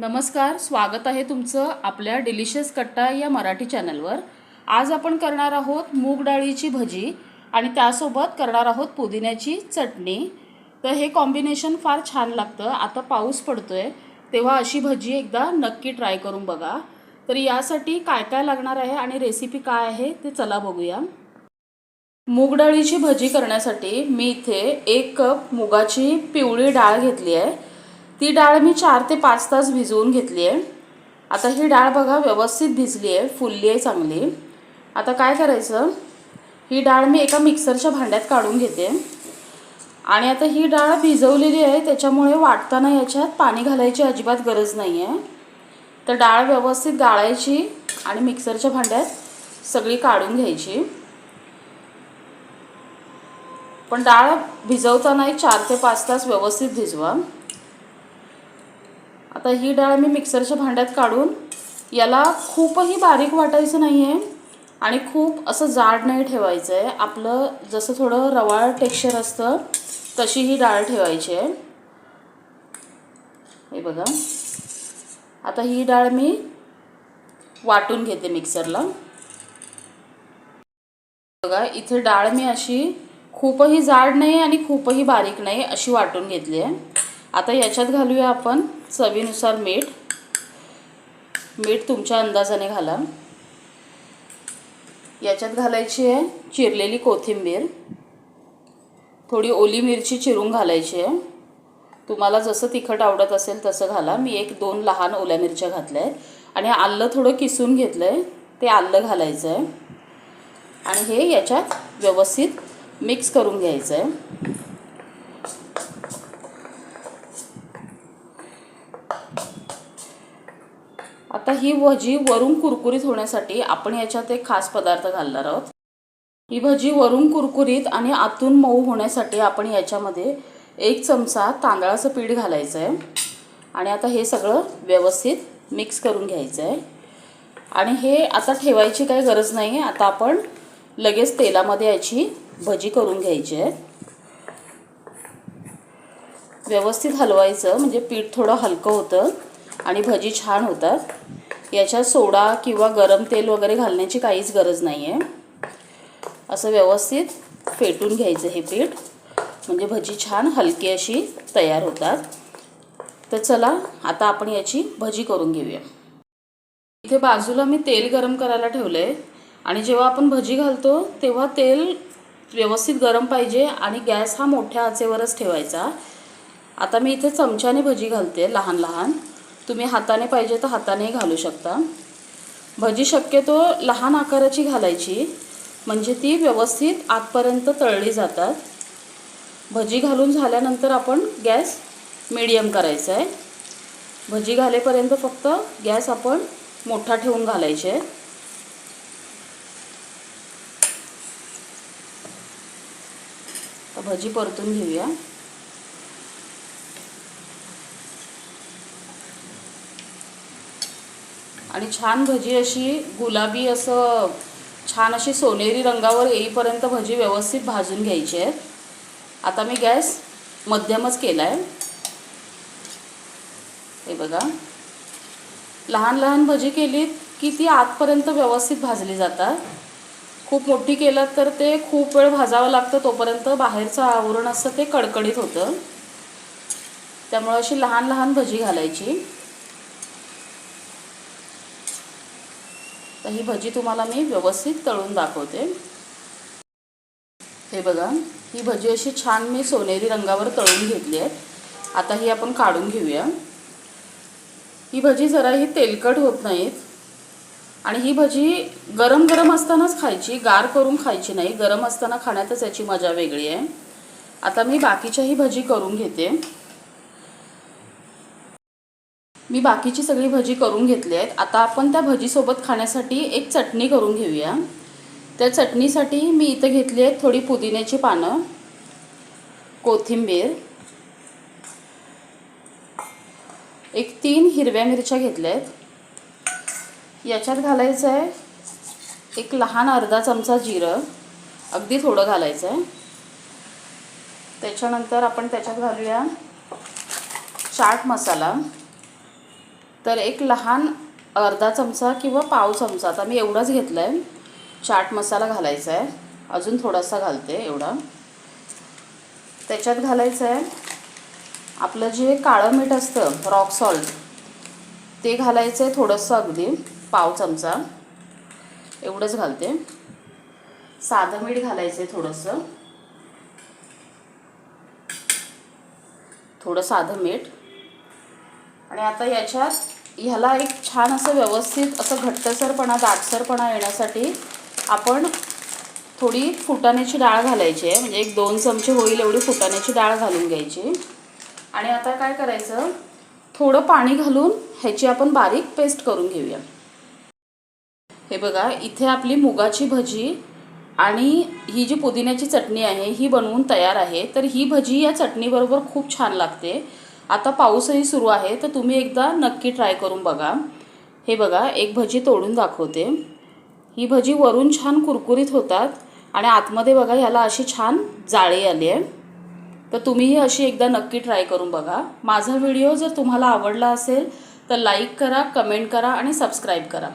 नमस्कार स्वागत आहे तुमचं आपल्या डिलिशियस कट्टा या मराठी चॅनलवर. आज आपण करणार आहोत मूग डाळीची भजी आणि त्यासोबत करणार आहोत पुदिन्याची चटणी. तर हे कॉम्बिनेशन फार छान लागतं. आता पाऊस पडतो आहे तेव्हा अशी भजी एकदा नक्की ट्राय करून बघा. तर यासाठी काय काय लागणार आहे आणि रेसिपी काय आहे ते चला बघूया. मूग डाळीची भजी करण्यासाठी मी इथे एक कप मुगाची पिवळी डाळ घेतली आहे. ती डाळ मी चार ते पाच तास भिजवून घेतली आहे. आता ही डाळ बघा व्यवस्थित भिजली आहे फुलली आहे चांगली. आता काय करायचं? ही डाळ मी एका मिक्सरच्या भांड्यात काढून घेते. आणि आता ही डाळ भिजवलेली आहे त्याच्यामुळे वाटताना याच्यात पाणी घालायची अजिबात गरज नाही आहे तर डाळ व्यवस्थित गाळायची आणि मिक्सरच्या भांड्यात सगळी काढून घ्यायची. पण डाळ भिजवताना एक चार ते पाच तास व्यवस्थित भिजवा. आता ही डाळ मी मिक्सरच्या भांड्यात काढून याला खूपही बारीक वाटायचं नाही आहे आणि खूप असं जाड नाही ठेवायचं आहे आपलं जसं थोडं रवाळ टेक्स्चर असतं तशी ही डाळ ठेवायची आहे. हे बघा. आता ही डाळ मी वाटून घेते मिक्सरला. बघा इथे डाळ मी अशी खूपही जाड नाही आणि खूपही बारीक नाही अशी वाटून घेतली आहे. आता याच्यात घालूया आपण चवीनुसार मीठ. मीठ तुमच्या अंदाजाने घाला. याच्यात घालायची आहे चिरलेली कोथिंबीर. थोडी ओली मिरची चिरून घालायची आहे. तुम्हाला जसं तिखट आवडत असेल तसं घाला. मी एक दोन लहान ओल्या मिरच्या घातल्या आहेत. आणि आलं थोडं किसून घेतलं आहे ते आलं घालायचं आहे आणि हे याच्यात व्यवस्थित मिक्स करून घ्यायचं आहे आता ही भजी वरून कुरकुरीत होण्यासाठी आपण याच्यात एक खास पदार्थ घालणार आहोत. ही भजी वरून कुरकुरीत आणि आतून मऊ होण्यासाठी आपण याच्यामध्ये एक चमचा तांदळाचं पीठ घालायचं आहे आणि आता हे सगळं व्यवस्थित मिक्स करून घ्यायचं आहे आणि हे आता ठेवायची काही गरज नाही आहे आता आपण लगेच तेलामध्ये याची भजी करून घ्यायची आहे व्यवस्थित हलवायचं म्हणजे पीठ थोडं हलकं होतं आणि भजी छान होतात. याच्यात सोडा किंवा गरम तेल वगैरे घालण्याची काहीच गरज नाही आहे असं व्यवस्थित फेटून घ्यायचं हे पीठ. म्हणजे भजी छान हलकी अशी तयार होतात. तर चला आता आपण याची भजी करून घेऊया. इथे बाजूला मी तेल गरम करायला ठेवलं आहे आणि जेव्हा आपण भजी घालतो तेव्हा तेल व्यवस्थित गरम पाहिजे आणि गॅस हा मोठ्या आचेवरच ठेवायचा. आता मी इथे चमच्याने भजी घालते लहान लहान तुम्ही हाताने पाहिजे तर हाताने घालू शकता. भजी शक्यतो लहान आकाराची घालायची म्हणजे ती व्यवस्थित आतपर्यंत तळली जातात. भजी घालून झाल्यानंतर आपण गॅस मिडियम करायचा आहे. भजी घालेपर्यंत फक्त गॅस आपण मोठा ठेवून घालायचे आहे. भजी परतून घेऊया. आणि छान भजी अशी गुलाबी असं छान अशी सोनेरी रंगावर येईपर्यंत भजी व्यवस्थित भाजून घ्यायची आहे. आता मी गॅस मध्यमच केला आहे हे बघा. लहान लहान भजी केलीत की ती आतपर्यंत व्यवस्थित भाजली जातात. खूप मोठी केलं तर ते खूप वेळ भाजावं लागतं तोपर्यंत बाहेरचं आवरण असतं ते कडकडीत होतं. त्यामुळं अशी लहान लहान भजी घालायची. तर ही भजी तुम्हाला मी व्यवस्थित तळून दाखवते. हे बघा ही भजी अशी छान मी सोनेरी रंगावर तळून घेतली आहे. आता ही आपण काढून घेऊया. ही भजी जराही तेलकट होत नाहीत. आणि ही भजी गरम गरम असतानाच खायची गार करून खायची नाही. गरम असताना खाण्यातच याची मजा वेगळी आहे. आता मी बाकीच्याही भजी करून घेते. मी बाकीची सगळी भजी करून घेतली आहेत. आता आपण त्या भजीसोबत खाण्यासाठी एक चटणी करून घेऊया. त्या चटणीसाठी मी इथं घेतली आहेत थोडी पुदिन्याची पानं कोथिंबीर एक तीन हिरव्या मिरच्या घेतल्या आहेत. याच्यात घालायचं आहे एक लहान अर्धा चमचा जिरं अगदी थोडं घालायचं आहे त्याच्यानंतर आपण त्याच्यात घालूया चाट मसाला. तर एक लहान अर्धा चमचा किंवा पाव चमचा आता मी एवढाच घेतला आहे चाट मसाला घालायचा आहे अजून थोडासा घालते एवढा. त्याच्यात घालायचं आहे आपलं जे काळं मीठ असतं रॉक सॉल्ट ते घालायचं आहे थोडंसं अगदी पाव चमचा. एवढंच घालते. साधं मीठ घालायचं आहे थोडंसं. थोडं साधं मीठ. आणि आता याच्यात ह्याला एक छान असं व्यवस्थित असं घट्टसरपणा दाटसरपणा येण्यासाठी आपण थोडी फुटाण्याची डाळ घालायची आहे. म्हणजे एक दोन चमचे होईल एवढी फुटाण्याची डाळ घालून घ्यायची. आणि आता काय करायचं? थोडं पाणी घालून ह्याची आपण बारीक पेस्ट करून घेऊया. हे बघा इथे आपली मुगाची भजी आणि ही जी पुदिन्याची चटणी आहे ही बनवून तयार आहे. तर ही भजी या चटणीबरोबर खूप छान लागते. आता पाऊसही सुरू आहे तर तुम्ही एकदा नक्की ट्राय करून बघा. हे बघा एक भजी तोडून दाखवते. ही भजी वरून छान कुरकुरीत होतात आणि आतमध्ये बघा ह्याला अशी छान जाळी आली आहे. तर तुम्हीही अशी एकदा नक्की ट्राय करून बघा. माझा व्हिडिओ जर तुम्हाला आवडला असेल तर लाईक करा कमेंट करा आणि सबस्क्राईब करा.